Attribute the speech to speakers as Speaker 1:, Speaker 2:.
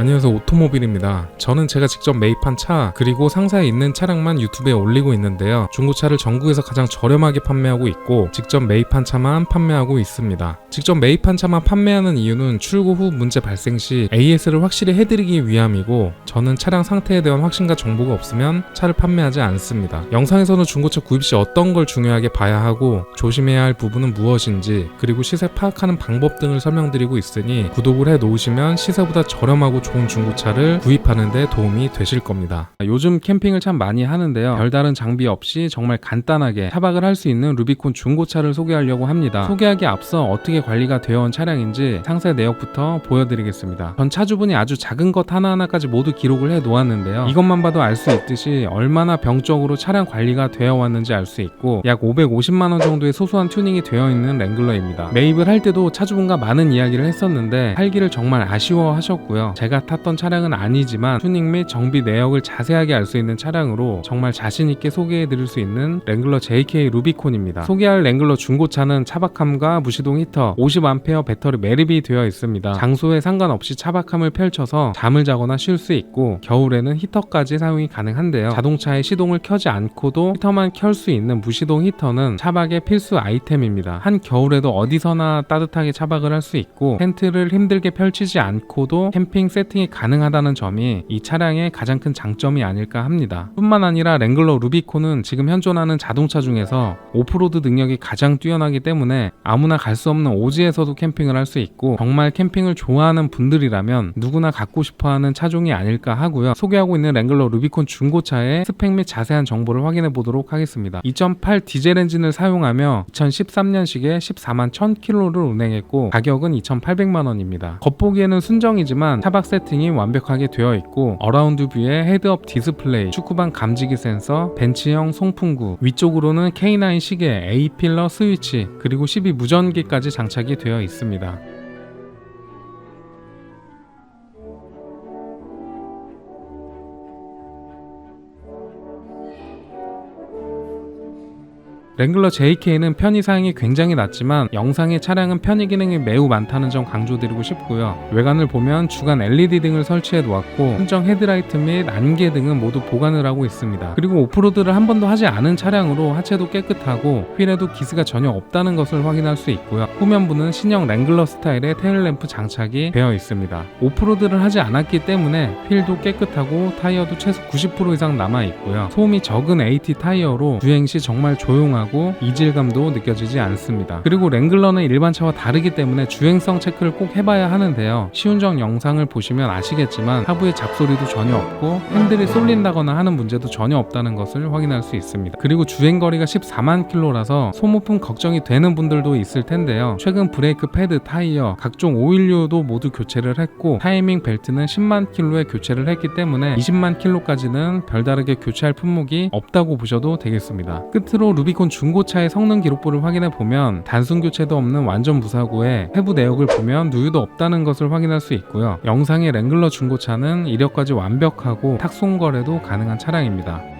Speaker 1: 안녕하세요 오토모빌입니다. 저는 제가 직접 매입한 차 그리고 상사에 있는 차량만 유튜브에 올리고 있는데요. 중고차를 전국에서 가장 저렴하게 판매하고 있고 직접 매입한 차만 판매하고 있습니다. 직접 매입한 차만 판매하는 이유는 출고 후 문제 발생 시 AS를 확실히 해드리기 위함이고 저는 차량 상태에 대한 확신과 정보가 없으면 차를 판매하지 않습니다. 영상에서는 중고차 구입 시 어떤 걸 중요하게 봐야 하고 조심해야 할 부분은 무엇인지 그리고 시세 파악하는 방법 등을 설명드리고 있으니 구독을 해 놓으시면 시세보다 저렴하고 좋은 중고차를 구입 하는 데 도움이 되실 겁니다. 요즘 캠핑을 참 많이 하는데요. 별다른 장비 없이 정말 간단하게 타박을 할 수 있는 루비콘 중고차를 소개하려고 합니다. 소개하기 앞서 어떻게 관리가 되어 온 차량인지 상세 내역부터 보여드리겠습니다. 전 차주분이 아주 작은 것 하나하나까지 모두 기록을 해 놓았는데요. 이것만 봐도 알 수 있듯이 얼마나 병적으로 차량 관리가 되어 왔는지 알 수 있고 약 550만 원 정도의 소소한 튜닝이 되어 있는 랭글러입니다. 매입을 할 때도 차주분과 많은 이야기를 했었는데 팔기를 정말 아쉬워하셨고요. 제가 탔던 차량은 아니지만 튜닝 및 정비 내역을 자세하게 알 수 있는 차량으로 정말 자신 있게 소개해 드릴 수 있는 랭글러 JK 루비콘입니다. 소개할 랭글러 중고차는 차박함과 무시동 히터, 50A 배터리 매립이 되어 있습니다. 장소에 상관없이 차박함을 펼쳐서 잠을 자거나 쉴 수 있고 겨울에는 히터까지 사용이 가능한데요. 자동차의 시동을 켜지 않고도 히터만 켤 수 있는 무시동 히터는 차박의 필수 아이템입니다. 한 겨울에도 어디서나 따뜻하게 차박을 할 수 있고 텐트를 힘들게 펼치지 않고도 캠핑 세팅이 가능하다는 점이 이 차량의 가장 큰 장점이 아닐까 합니다. 뿐만 아니라 랭글러 루비콘은 지금 현존하는 자동차 중에서 오프로드 능력이 가장 뛰어나기 때문에 아무나 갈 수 없는 오지에서도 캠핑을 할 수 있고 정말 캠핑을 좋아하는 분들이라면 누구나 갖고 싶어하는 차종이 아닐까 하고요. 소개하고 있는 랭글러 루비콘 중고차의 스펙 및 자세한 정보를 확인해 보도록 하겠습니다. 2.8 디젤 엔진을 사용하며 2013년식에 14만 1000km를 운행했고 가격은 2,800만 원입니다. 겉보기에는 순정이지만 차박 세팅이 완벽하게 되어 있고 어라운드 뷰에 헤드업 디스플레이, 축구방 감지기 센서, 벤치형 송풍구, 위쪽으로는 K9 시계, A 필러 스위치, 그리고 12 무전기까지 장착이 되어 있습니다. 랭글러 JK는 편의 사양이 굉장히 낮지만 영상의 차량은 편의 기능이 매우 많다는 점 강조드리고 싶고요. 외관을 보면 주간 LED 등을 설치해 놓았고 순정 헤드라이트 및 안개 등은 모두 보관을 하고 있습니다. 그리고 오프로드를 한 번도 하지 않은 차량으로 하체도 깨끗하고 휠에도 기스가 전혀 없다는 것을 확인할 수 있고요. 후면부는 신형 랭글러 스타일의 테일램프 장착이 되어 있습니다. 오프로드를 하지 않았기 때문에 휠도 깨끗하고 타이어도 최소 90% 이상 남아 있고요. 소음이 적은 AT 타이어로 주행 시 정말 조용하고 하고 이질감도 느껴지지 않습니다. 그리고 랭글러는 일반 차와 다르기 때문에 주행성 체크를 꼭 해봐야 하는데요. 시운전 영상을 보시면 아시겠지만 하부에 잡소리도 전혀 없고 핸들이 쏠린다거나 하는 문제도 전혀 없다는 것을 확인할 수 있습니다. 그리고 주행거리가 14만 킬로라서 소모품 걱정이 되는 분들도 있을 텐데요. 최근 브레이크 패드, 타이어, 각종 오일류도 모두 교체를 했고 타이밍 벨트는 10만 킬로에 교체를 했기 때문에 20만 킬로까지는 별다르게 교체할 품목이 없다고 보셔도 되겠습니다. 끝으로 루비콘 중고차의 성능 기록부를 확인해 보면 단순 교체도 없는 완전 무사고에 해부 내역을 보면 누유도 없다는 것을 확인할 수 있고요. 영상의 랭글러 중고차는 이력까지 완벽하고 탁송 거래도 가능한 차량입니다.